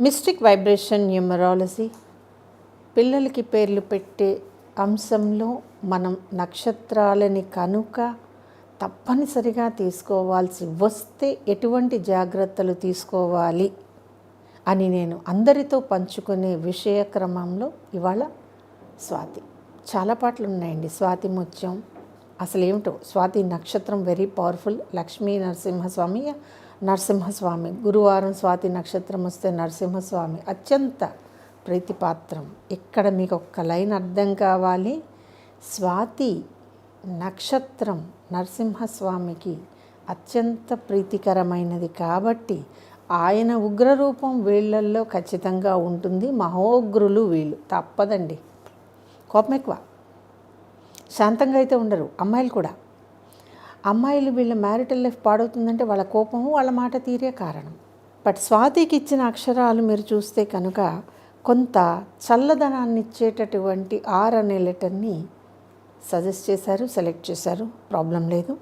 Mystic vibration numerology. పిల్లలకి పేర్లు పెట్టే అంశంలో మనం నక్షత్రాలని కనుక తప్పనిసరిగా తీసుకోవాల్సి వస్తే ఎటువంటి జాగ్రత్తలు తీసుకోవాలి అని నేను అందరితో పంచుకునే విషయ క్రమంలో ఇవాళ స్వాతి. చాలా పాటలు ఉన్నాయండి స్వాతి ముత్యం. అసలు ఏమిటో స్వాతి నక్షత్రం వెరీ పవర్ఫుల్. లక్ష్మీ నరసింహస్వామి నరసింహస్వామి. గురువారం స్వాతి నక్షత్రం వస్తే నరసింహస్వామి అత్యంత ప్రీతిపాత్రం. ఇక్కడ మీకు ఒక్క లైన్ అర్థం కావాలి? స్వాతి నక్షత్రం నరసింహస్వామికి అత్యంత ప్రీతికరమైనది కాబట్టి ఆయన ఉగ్రరూపం వీళ్ళల్లో ఖచ్చితంగా ఉంటుంది. మహోగ్రులు వీళ్ళు. తప్పదండి. కోపం ఎక్కువ. శాంతంగా అయితే ఉండరు. అమ్మాయిలు కూడా. అమ్మాయిలు వీళ్ళ మ్యారిటల్ లైఫ్ పాడవుతుందంటే వాళ్ళ కోపము వాళ్ళ మాట తీరే కారణం. బట్ స్వాతికి ఇచ్చిన అక్షరాలు మీరు చూస్తే కనుక కొంత చల్లదనాన్ని ఇచ్చేటటువంటి ఆర్ అనే లెటర్ని సజెస్ట్ చేశారు సెలెక్ట్ చేశారు. ప్రాబ్లం లేదు.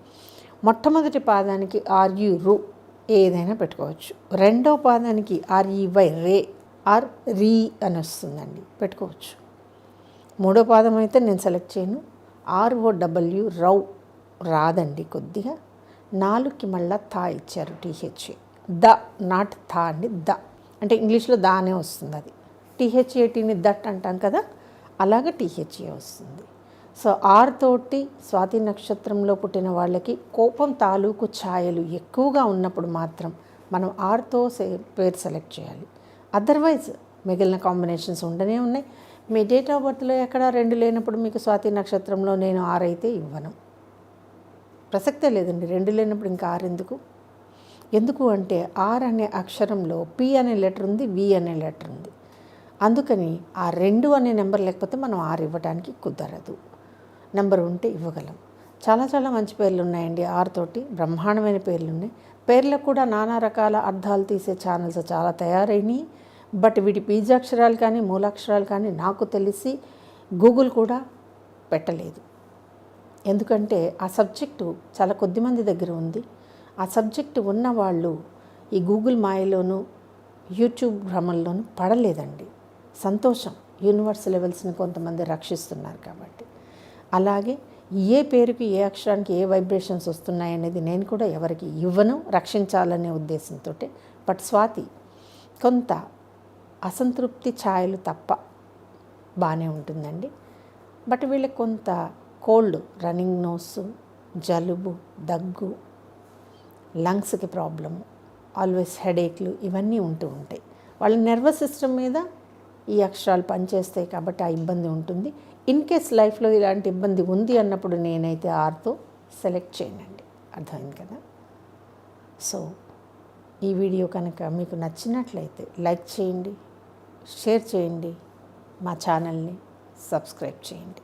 మొట్టమొదటి పాదానికి ఆర్యు రు ఏదైనా పెట్టుకోవచ్చు. రెండో పాదానికి ఆర్ఈవై రే ఆర్ రీ అని వస్తుందండి. పెట్టుకోవచ్చు. మూడో పాదం అయితే నేను సెలెక్ట్ చేయను. ఆర్ఓ డబ్ల్యూ రౌ రాదండి కొద్దిగా. నాలుగుకి మళ్ళా థా ఇచ్చారు టీహెచ్ఏ ద నాట్ థా అండి ద. అంటే ఇంగ్లీష్లో దానే వస్తుంది అది. టీహెచ్ఏటీని దట్ అంటాం కదా అలాగే టీహెచ్ఏ వస్తుంది. సో ఆర్ తోటి స్వాతి నక్షత్రంలో పుట్టిన వాళ్ళకి కోపం తాలూకు ఛాయలు ఎక్కువగా ఉన్నప్పుడు మాత్రం మనం ఆర్తో పేరు సెలెక్ట్ చేయాలి. అదర్వైజ్ మిగిలిన కాంబినేషన్స్ ఉండనే ఉన్నాయి. మీ డేట్ ఆఫ్ బర్త్లో ఎక్కడ రెండు లేనప్పుడు మీకు స్వాతి నక్షత్రంలో నేను ఆరైతే ఇవ్వను. ప్రసక్తే లేదండి. రెండు లేనప్పుడు ఇంకా ఆరు ఎందుకు? ఎందుకు అంటే ఆర్ అనే అక్షరంలో పి అనే లెటర్ ఉంది వి అనే లెటర్ ఉంది. అందుకని ఆ రెండు అనే నెంబర్ లేకపోతే మనం ఆరు ఇవ్వడానికి కుదరదు. నెంబర్ ఉంటే ఇవ్వగలం. చాలా చాలా మంచి పేర్లు ఉన్నాయండి ఆరు తోటి. బ్రహ్మాండమైన పేర్లు ఉన్నాయి. పేర్లకు కూడా నానా రకాల అర్థాలు తీసే ఛానల్స్ చాలా తయారైనాయి. బట్ వీటి బీజాక్షరాలు కానీ మూలాక్షరాలు కానీ నాకు తెలిసి గూగుల్ కూడా పెట్టలేదు. ఎందుకంటే ఆ సబ్జెక్టు చాలా కొద్దిమంది దగ్గర ఉంది. ఆ సబ్జెక్టు ఉన్న వాళ్ళు ఈ గూగుల్ మాయలోను యూట్యూబ్ భ్రమంలోనూ పడలేదండి. సంతోషం. యూనివర్స్ లెవెల్స్ని కొంతమంది రక్షిస్తున్నారు కాబట్టి. అలాగే ఏ పేరుకి ఏ అక్షరానికి ఏ వైబ్రేషన్స్ వస్తున్నాయనేది నేను కూడా ఎవరికి ఇవ్వను రక్షించాలనే ఉద్దేశంతో బట్ స్వాతి కొంత అసంతృప్తి ఛాయలు తప్ప బాగానే ఉంటుందండి. బట్ వీళ్ళకి కొంత కోల్డ్ రన్నింగ్ నోస్ జలుబు దగ్గు లంగ్స్కి ప్రాబ్లము ఆల్వేస్ హెడేక్లు ఇవన్నీ ఉంటూ ఉంటాయి. వాళ్ళ నర్వస్ సిస్టమ్ మీద ఈ అక్షరాలు పనిచేస్తాయి కాబట్టి ఆ ఇబ్బంది ఉంటుంది. ఇన్ కేస్ లైఫ్లో ఇలాంటి ఇబ్బంది ఉంది అన్నప్పుడు నేనైతే ఆర్తో సెలెక్ట్ చేయనండి అర్థమైంది కదా? సో ఈ వీడియో కనుక మీకు నచ్చినట్లయితే లైక్ చేయండి షేర్ చేయండి మా ఛానల్ని సబ్స్క్రైబ్ చేయండి.